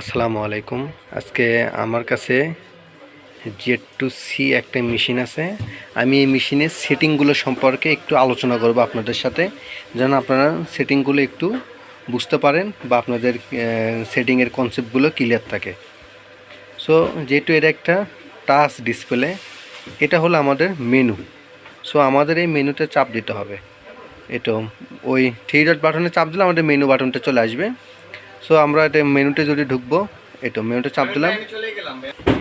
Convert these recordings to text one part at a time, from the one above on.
আসসালামু আলাইকুম। আজকে আমার কাছে জেড টু সি একটা মেশিন আছে। আমি এই মেশিনের সেটিংগুলো সম্পর্কে একটু আলোচনা করব আপনাদের সাথে, যেন আপনারা সেটিংগুলো একটু বুঝতে পারেন বা আপনাদের সেটিংয়ের কনসেপ্টগুলো ক্লিয়ার থাকে। সো যেহেতু এটা একটা টাচ ডিসপ্লে এটা হলো আমাদের মেনু সো আমাদের এই মেনুতে চাপ দিতে হবে। এটা ওই থ্রি ডট বাটনে চাপ দিলে আমাদের মেনু বাটনটা চলে আসবে। সো আমরা এটা মেনুতে যদি ঢুকবো এটা মেনুতে চাপ দিলাম।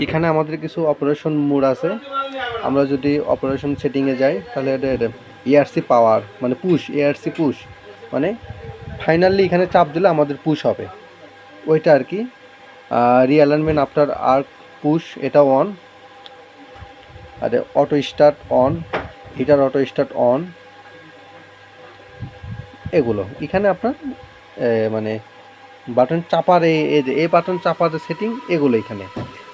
এখানে আমাদের কিছু অপারেশন মোড আছে। আমরা যদি অপারেশন সেটিংয়ে যাই তাহলে এটা এটা এআরসি পাওয়ার মানে পুশ এআরসি পুশ মানে ফাইনালি এখানে চাপ দিলে আমাদের পুশ হবে। ওইটা আর কি। রিঅ্যালাইনমেন্ট আফটার আর পুশ এটা on R auto start on heater auto start on এগুলো। এখানে আপনার মানে বাটন চাপার এই এই বাটন চাপার সেটিং এগুলো এখানে।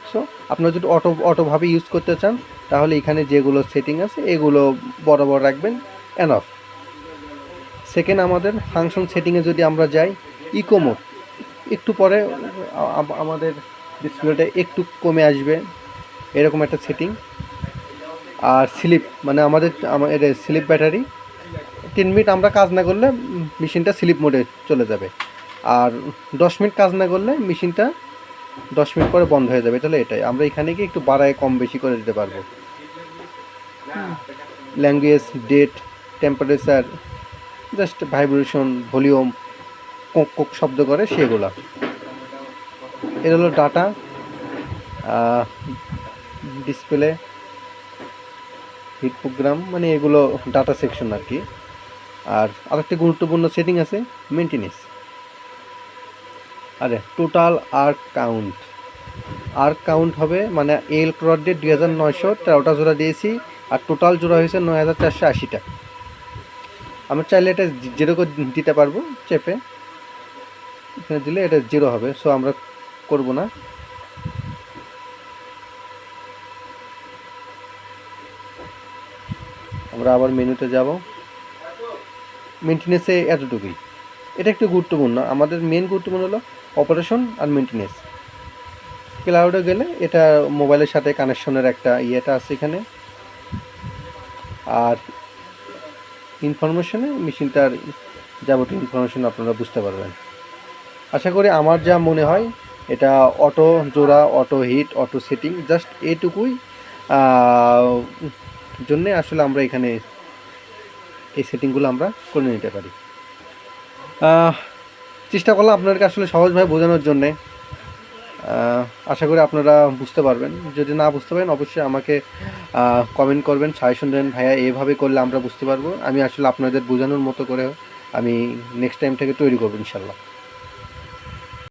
সো আপনারা যদি অটো অটোভাবে ইউজ করতে চান, তাহলে এখানে যেগুলো সেটিং আছে, এগুলো বরাবর রাখবেন এনফ সেকেন্ড আমাদের ফাংশন সেটিংয়ে যদি আমরা যাই ইকো মোড একটু পরে আমাদের ডিসপ্লেটা একটু কমে আসবে, এরকম একটা সেটিং আর স্লিপ মানে আমাদের আমাদের স্লিপ ব্যাটারি তিন মিনিট আমরা কাজ না করলে মেশিনটা স্লিপ মোডে চলে যাবে। আর দশ মিনিট কাজ না করলে মেশিনটা দশ মিনিট পরে বন্ধ হয়ে যাবে। তাহলে এটাই। আমরা এখানে গিয়ে একটু বাড়ায় কম বেশি করে দিতে পারব। Language date temperature just vibration volume Coke কোক শব্দ করে সেগুলা। এটা হলো ডাটা ডিসপ্লে হিট প্রোগ্রাম মানে এগুলো ডাটা সেকশন আর কি। আর আরেকটি গুরুত্বপূর্ণ সেটিং আছে মেনটেনেন্স আরে total arc count arc count হবে মানে এল ক্রড ডেট দুই হাজার নয়শো তেরোটা জোড়া দিয়েছি, আর টোটাল জোড়া হয়েছে নয় হাজার চারশো আশিটা। আমরা চাইলে এটা জিরো দিতে পারব, চেপে। এখানে দিলে এটা জিরো হবে সো আমরা করব না। আমরা আবার মেনুতে যাব। মেনটেনেন্সে এতটুকুই। এটা একটু গুরুত্বপূর্ণ। আমাদের মেন গুরুত্বপূর্ণ হলো অপারেশন আর মেনটেনেন্স ক্লাউডে গেলে এটা মোবাইলের সাথে কানেকশনের একটা ইয়েটা আছে এখানে। আর ইনফরমেশনে মেশিনটার যাবতীয় ইনফরমেশন আপনারা বুঝতে পারবেন। আশা করি আমার যা মনে হয়, এটা অটো জোড়া auto heat auto setting just এটুকুই। জন্যে আসলে আমরা এখানে এই সেটিংগুলো আমরা করে নিতে পারি। চেষ্টা করলাম আপনাদেরকে আসলে সহজভাবে বোঝানোর জন্যে। আশা করি আপনারা বুঝতে পারবেন। যদি না বুঝতে পারেন, অবশ্যই আমাকে কমেন্ট করবেন। সাজেশন দেন, ভাইয়া, এভাবে করলে আমরা বুঝতে পারব। আমি আসলে আপনাদের বোঝানোর মতো করে আমি নেক্সট টাইম থেকে তৈরি করব ইনশাল্লাহ